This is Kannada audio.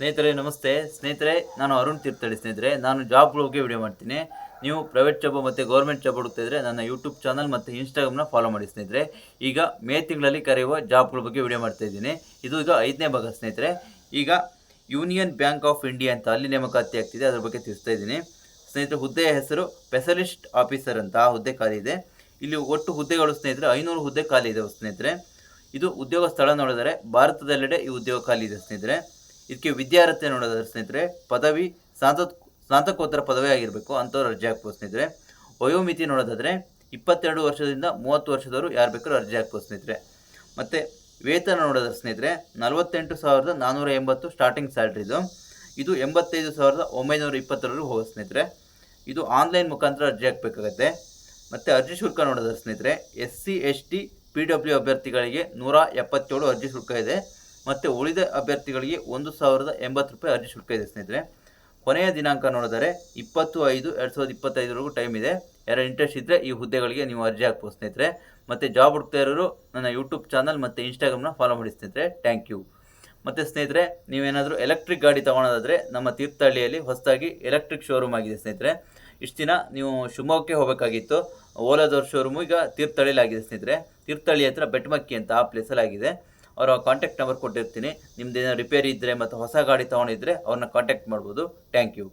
ಸ್ನೇಹಿತರೆ, ನಮಸ್ತೆ. ಸ್ನೇಹಿತರೆ, ನಾನು ಅರುಣ್ ತೀರ್ಥಹಳ್ಳಿ ಸ್ನೇಹಿತರೆ. ನಾನು ಜಾಬ್ ಬಗ್ಗೆ ವಿಡಿಯೋ ಮಾಡ್ತೀನಿ. ನೀವು ಪ್ರೈವೇಟ್ ಜಾಬ್ ಮತ್ತು ಗೌರ್ಮೆಂಟ್ ಜಾಬ್ ಹುಡುಕ್ತಿದ್ರೆ ನನ್ನ ಯೂಟ್ಯೂಬ್ ಚಾನಲ್ ಮತ್ತು ಇನ್ಸ್ಟಾಗ್ರಾಮ್ನ ಫಾಲೋ ಮಾಡಿ ಸ್ನೇಹಿತರೆ. ಈಗ ಮೇ ತಿಂಗಳಲ್ಲಿ ಕರೆಯುವ ಜಾಬ್ಗಳ ಬಗ್ಗೆ ವಿಡಿಯೋ ಮಾಡ್ತಾ ಇದ್ದೀನಿ. ಇದು ಈಗ ಐದನೇ ಭಾಗ ಸ್ನೇಹಿತರೆ. ಈಗ ಯೂನಿಯನ್ ಬ್ಯಾಂಕ್ ಆಫ್ ಇಂಡಿಯಾ ಅಂತ ಅಲ್ಲಿ ನೇಮಕಾತಿ ಆಗ್ತಿದೆ. ಅದ್ರ ಬಗ್ಗೆ ತಿಳಿಸ್ತಾ ಇದ್ದೀನಿ. ಸ್ನೇಹಿತರೆ, ಹುದ್ದೆಯ ಹೆಸರು ಸ್ಪೆಷಲಿಸ್ಟ್ ಆಫೀಸರ್ ಅಂತ ಆ ಹುದ್ದೆ ಖಾಲಿ ಇದೆ. ಇಲ್ಲಿ ಒಟ್ಟು ಹುದ್ದೆಗಳು ಸ್ನೇಹಿತರೆ, ಐನೂರು ಹುದ್ದೆ ಖಾಲಿ ಇದೆ ಸ್ನೇಹಿತರೆ. ಇದು ಉದ್ಯೋಗ ಸ್ಥಳ ನೋಡಿದರೆ ಭಾರತದೆಲ್ಲೆಡೆ ಈ ಉದ್ಯೋಗ ಖಾಲಿ ಇದೆ ಸ್ನೇಹಿತರೆ. ಇದಕ್ಕೆ ವಿದ್ಯಾರ್ಥಿ ನೋಡೋದಾದ್ರೆ ಸ್ನೇಹಿತರೆ, ಪದವಿ ಸ್ನಾತಕ್ ಸ್ನಾತಕೋತ್ತರ ಪದವಿ ಆಗಿರಬೇಕು ಅಂಥವ್ರು ಅರ್ಜಿ ಹಾಕ್ಬೋದು ಸ್ನೇಹಿತರೆ. ವಯೋಮಿತಿ ನೋಡೋದಾದರೆ ಇಪ್ಪತ್ತೆರಡು ವರ್ಷದಿಂದ ಮೂವತ್ತು ವರ್ಷದವರು ಯಾರು ಬೇಕಾದ್ರೂ ಅರ್ಜಿ ಹಾಕ್ಬೋದು ಸ್ನೇಹಿತರೆ. ಮತ್ತು ವೇತನ ನೋಡೋದಾದ್ರೆ ಸ್ನೇಹಿತರೆ, ನಲವತ್ತೆಂಟು ಸಾವಿರದ ನಾನ್ನೂರ ಎಂಬತ್ತು ಸ್ಟಾರ್ಟಿಂಗ್ ಸ್ಯಾಲ್ರಿ ಇದು. ಇದು ಎಂಬತ್ತೈದು ಸಾವಿರದ ಒಂಬೈನೂರ ಇಪ್ಪತ್ತರವರೆಗೂ ಹೋಗೋ ಸ್ನೇಹಿತರೆ. ಇದು ಆನ್ಲೈನ್ ಮುಖಾಂತರ ಅರ್ಜಿ ಹಾಕಬೇಕಾಗತ್ತೆ. ಮತ್ತು ಅರ್ಜಿ ಶುಲ್ಕ ನೋಡೋದಾದ್ರೆ ಸ್ನೇಹಿತರೆ S C S T P W ಅಭ್ಯರ್ಥಿಗಳಿಗೆ ನೂರ ಎಪ್ಪತ್ತೇಳು ಅರ್ಜಿ ಶುಲ್ಕ ಇದೆ. ಮತ್ತು ಉಳಿದ ಅಭ್ಯರ್ಥಿಗಳಿಗೆ ಒಂದು ಸಾವಿರದ ಎಂಬತ್ತು ರೂಪಾಯಿ ಅರ್ಜಿ ಶುಲ್ಕ ಇದೆ ಸ್ನೇಹಿತರೆ. ಕೊನೆಯ ದಿನಾಂಕ ನೋಡಿದರೆ ಇಪ್ಪತ್ತು ಐದು ಎರಡು ಸಾವಿರದ ಇಪ್ಪತ್ತೈದರವರೆಗೂ ಟೈಮ್ ಇದೆ. ಯಾರು ಇಂಟ್ರೆಸ್ಟ್ ಇದ್ದರೆ ಈ ಹುದ್ದೆಗಳಿಗೆ ನೀವು ಅರ್ಜಿ ಹಾಕ್ಬೋದು ಸ್ನೇಹಿತರೆ. ಮತ್ತು ಜಾಬ್ ಹುಡುಕ್ತಾ ಇರೋರು ನನ್ನ ಯೂಟ್ಯೂಬ್ ಚಾನಲ್ ಮತ್ತು ಇನ್ಸ್ಟಾಗ್ರಾಮ್ನ ಫಾಲೋ ಮಾಡಿ ಸ್ನೇಹಿತರೆ. ಥ್ಯಾಂಕ್ ಯು ಮತ್ತು ಸ್ನೇಹಿತರೆ, ನೀವೇನಾದರೂ ಎಲೆಕ್ಟ್ರಿಕ್ ಗಾಡಿ ತೊಗೊಳೋದಾದರೆ ನಮ್ಮ ತೀರ್ಥಹಳ್ಳಿಯಲ್ಲಿ ಹೊಸದಾಗಿ ಎಲೆಕ್ಟ್ರಿಕ್ ಶೋರೂಮ್ ಆಗಿದೆ ಸ್ನೇಹಿತರೆ. ಇಷ್ಟು ದಿನ ನೀವು ಶಿವಮೊಗ್ಗಕ್ಕೆ ಹೋಗಬೇಕಾಗಿತ್ತು. ಓಲಾದವ್ರ ಶೋರೂಮು ಈಗ ತೀರ್ಥಹಳ್ಳಿಯಲ್ಲಿ ಆಗಿದೆ ಸ್ನೇಹಿತರೆ. ತೀರ್ಥಹಳ್ಳಿ ಹತ್ರ ಬೆಟ್ಮಕ್ಕಿ ಅಂತ ಆ ಪ್ಲೇಸಲ್ಲಿ ಆಗಿದೆ. ಅವರ ಕಾಂಟ್ಯಾಕ್ಟ್ ನಂಬರ್ ಕೊಟ್ಟಿರ್ತೀನಿ. ನಿಮ್ದು ಏನೋ ರಿಪೇರಿ ಇದ್ದರೆ ಮತ್ತು ಹೊಸ ಗಾಡಿ ತೊಗೊಂಡಿದ್ರೆ ಅವ್ರನ್ನ ಕಾಂಟ್ಯಾಕ್ಟ್ ಮಾಡ್ಬೋದು. Thank you